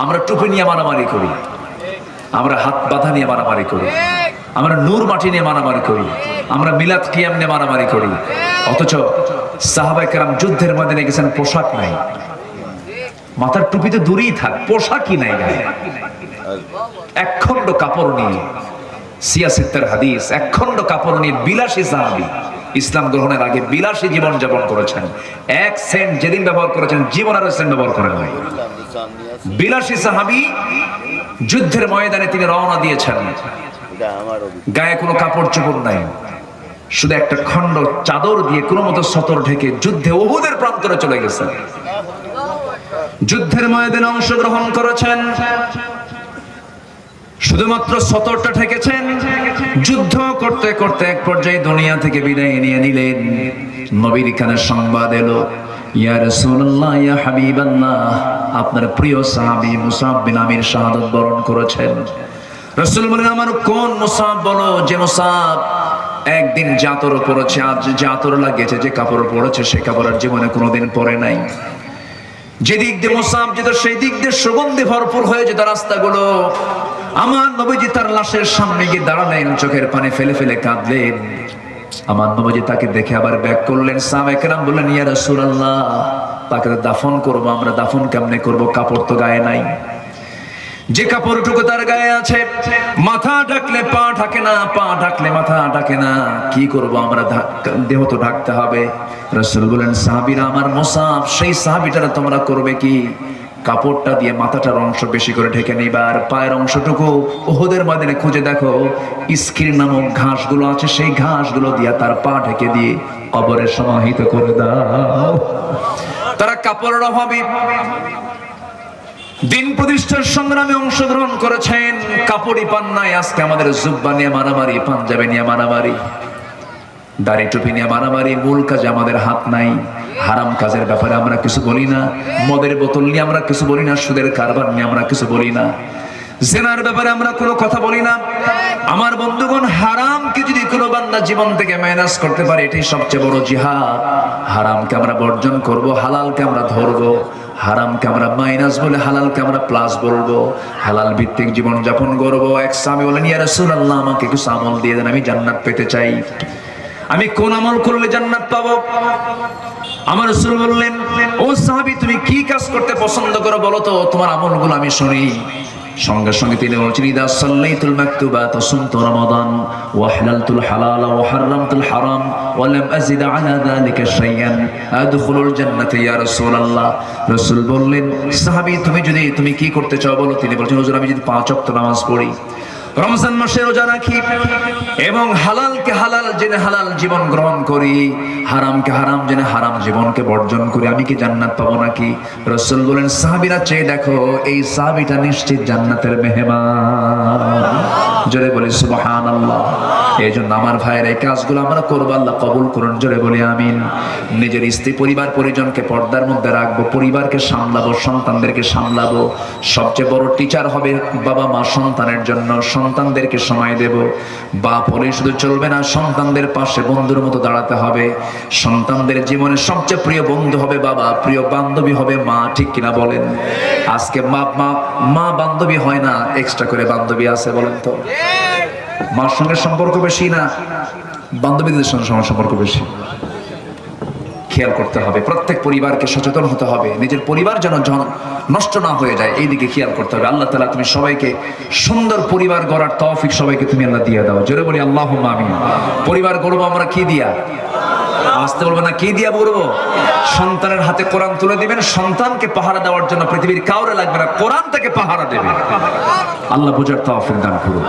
আমরা টুপি নিয়ে মারামারি করি। আমরা হাত বাঁধা নিয়ে মারামারি করি। আমরা নূর মাটি নিয়ে মারামারি করি। আমরা মিলাদ কিয়াম নিয়ে মারামারি করি। অথচ সাহাবাই কেরাম যুদ্ধের ময়দানে গেছেন, পোশাক নাই। মাথার টুপিতে দূরেই থাক, পোশাকই নাই একখণ্ড কাপড় নিয়ে, সিয়াসিত্তের হাদিস, একখণ্ড কাপড় নিয়ে বিলাসী সাহাবি। ইসলাম গ্রহণের আগে বিলাসী জীবন যাপন করেছেন। এক সেন্ট যেদিন ব্যবহার করেছেন, জীবন আর সেন্ট ব্যবহার করেন নাই। বিলাসী সাহাবি যুদ্ধের ময়দানে তিনি রওনা দিয়েছেন। গায়ে কোনো কাপড় চোপড় নাই। শুধু একটা খণ্ড চাদর দিয়ে কোনো মতো সতর ঢেকে যুদ্ধে ওহুদের প্রান্তরে চলে গেছেন। যুদ্ধের ময়দানে অংশগ্রহণ করেছেন। শুধুমাত্র সতরটা ঠেকেছেন। যুদ্ধ করতে করতে এক পর্যায়ে দুনিয়া থেকে বিদায় নিয়ে নিলেন। নবীর কানে সংবাদ এলো, ইয়া ইয়া আপনার প্রিয় সাহাবী মুসাব বিন আমির শাহাদাত বরণ করেছেন। রাসূল বলেন, আমার কোন মুসাব বলো, যে মুসাব একদিন জাতর পড়েছে, আজ জাতর লাগিয়েছে, যে কাপড় পড়েছে, সে কাপড়ের জীবনে কোনোদিন পরে নাই। যে দিক দিয়ে মোসাম যেত, সেই দিক দিয়ে সুগন্ধি ভরপুর হয়ে যেত রাস্তাগুলো। আমার নবীজি তার লাশের সামনে গিয়ে দাঁড়ালেন, চোখের পানি ফেলে ফেলে কাঁদলেন। আমার নবীজি তাকে দেখে আবার ব্যাক করলেন সামেকরাম বললেন, ইয়া রাসূলুল্লাহ, তাকে দাফন করব, আমরা দাফন কেমনে করব? কাপড় তো গায়ে নাই। যে কাপড়টুকু তার গায়ে আছে, মাথা ঢাকলে পা ঢাকে না, পা ঢাকলে মাথা ঢাকে না, কি করব আমরা? দেহ তো ঢাকতে হবে। রসুল বলেন সাহাবিরা আমার মোসাফ সেই সাহাবিটারা তোমরা করবে কি? কাপড়টা দিয়ে মাথাটার অংশ বেশি করে ঢেকে নিবার পায়ের অংশটুকু ওহদের ময়দানে খুঁজে দেখো। স্ক্রিন নামক ঘাসগুলো আছে, সেই ঘাসগুলো দিয়ে তার পা ঢেকে দিয়ে কবরে সমাহিত করে দাও। তারা কাপড়ের অভাবে দিন প্রতিষ্ঠার সংগ্রামে অংশগ্রহণ করেছেন। কাপড়ই পান নাই, আজকে আমাদের জুব্বা নিয়ে মারামারি, পাঞ্জাবে নিয়ে মারামারি, দাড়ি টুপি নিয়ে মারামারি, মূল কাজে আমাদের হাত নাই। হারাম কাজের ব্যাপারে আমরা কিছু বলি না, মদের বোতল নিয়ে আমরা কিছু বলি না, সুদের কারবার নিয়ে আমরা কিছু বলি না, জেনার ব্যাপারে আমরা কোনো কথা বলি না। আমার বন্ধুগণ, হারামকে যদি কোনো বান্দা জীবন থেকে ম্যানেজ করতে পারে, এটাই সবচেয়ে বড় জিহাদ। হারামকে আমরা বর্জন করব, হালালকে আমরা ধরবো, হারামকে আমরা মাইনাস বলে হালালকে আমরা প্লাস বলব। হালাল ভিত্তিক জীবন যাপন করব। এক স্বামী বলেন ইয়া রাসূলুল্লাহ, আমাকে কিছু আমল দিয়ে দেন, আমি জান্নাত পেতে চাই। আমি কোন আমল করলে জান্নাত পাবো? আমার রাসূল বললেন, ও সাহাবি, তুমি কি কাজ করতে পছন্দ করো বলো তো? তোমার আমলগুলো আমি শুনি। সঙ্গে সঙ্গে তিনি বলছেন, ইদা সাল্লাইতুল মাকতুবাত সুমতু রমাদান, ওয়া হালালতুল হালাল, ওয়া হারামতুল হারাম, ওয়া লাম আযিদ আলা যালিকা শাইয়ান আদখুলুল জান্নাতে ইয়া রাসূলুল্লাহ। রাসূল বললেন, সাহাবী, তুমি যদি, তুমি কি করতে চাও বলো? তিনি বলছেন, হুজুর, আমি যদি পাঁচ ওয়াক্ত নামাজ পড়ি রমজান মাসে রোজা রাখি এবং হালালকে হালাল জেনে হালাল জীবন গ্রহণ করি, হারামকে হারাম জেনে হারাম জীবনকে বর্জন করি। আমি কি জান্নাত পাবো নাকি? রসুল বলেন, সাহাবিরা চেয়ে দেখো, এই সাহাবিটা নিশ্চিত জান্নাতের মেহমান। জোরে বলি সুবহান আল্লাহ এই জন্য আমার ভাইয়ের এই কাজগুলো আমরা করব, আল্লাহ কবুল করুন, জোরে বলি, আমিন। নিজের স্ত্রী, পরিবার, পরিজনকে পর্দার মধ্যে রাখব, পরিবারকে সামলাবো, সন্তানদেরকে সামলাবো। সবচেয়ে বড় টিচার হবে বাবা, মা, সন্তানের জন্য। সন্তানদেরকে সময় দেব। বাপ হলে শুধু চলবে না, সন্তানদের পাশে বন্ধুর মতো দাঁড়াতে হবে। সন্তানদের জীবনে সবচেয়ে প্রিয় বন্ধু হবে বাবা, প্রিয় বান্ধবী হবে মা, ঠিক কিনা বলেন? আজকে মা মা মা বান্ধবী হয় না এক্সট্রা করে বান্ধবী আছে, বলেন তো। মার সঙ্গে সম্পর্ক বেশি না? বান্ধবীদের সঙ্গে সম্পর্ক বেশি। খেয়াল করতে হবে, প্রত্যেক পরিবারকে সচেতন হতে হবে, নিজের পরিবার যেন নষ্ট না হয়ে যায়, এই দিকে খেয়াল করতে হবে। আল্লাহ তালা তুমি সবাইকে সুন্দর পরিবার গড়ার তৌফিক সবাইকে তুমি আল্লাহ দিয়ে দাও। জোরে বলি আল্লাহ আমি পরিবার গড়বো আমরা কি দিয়া? আসতে বলব না, কি দিয়া বলব সন্তানের হাতে কোরআন তুলে দিবেন, সন্তানকে পাহারা দেওয়ার জন্য পৃথিবীর কাউরে লাগবে না কোরআন তাকে পাহারা দেবে। আল্লাহ বুঝার তাওয়াফিক দান করুন।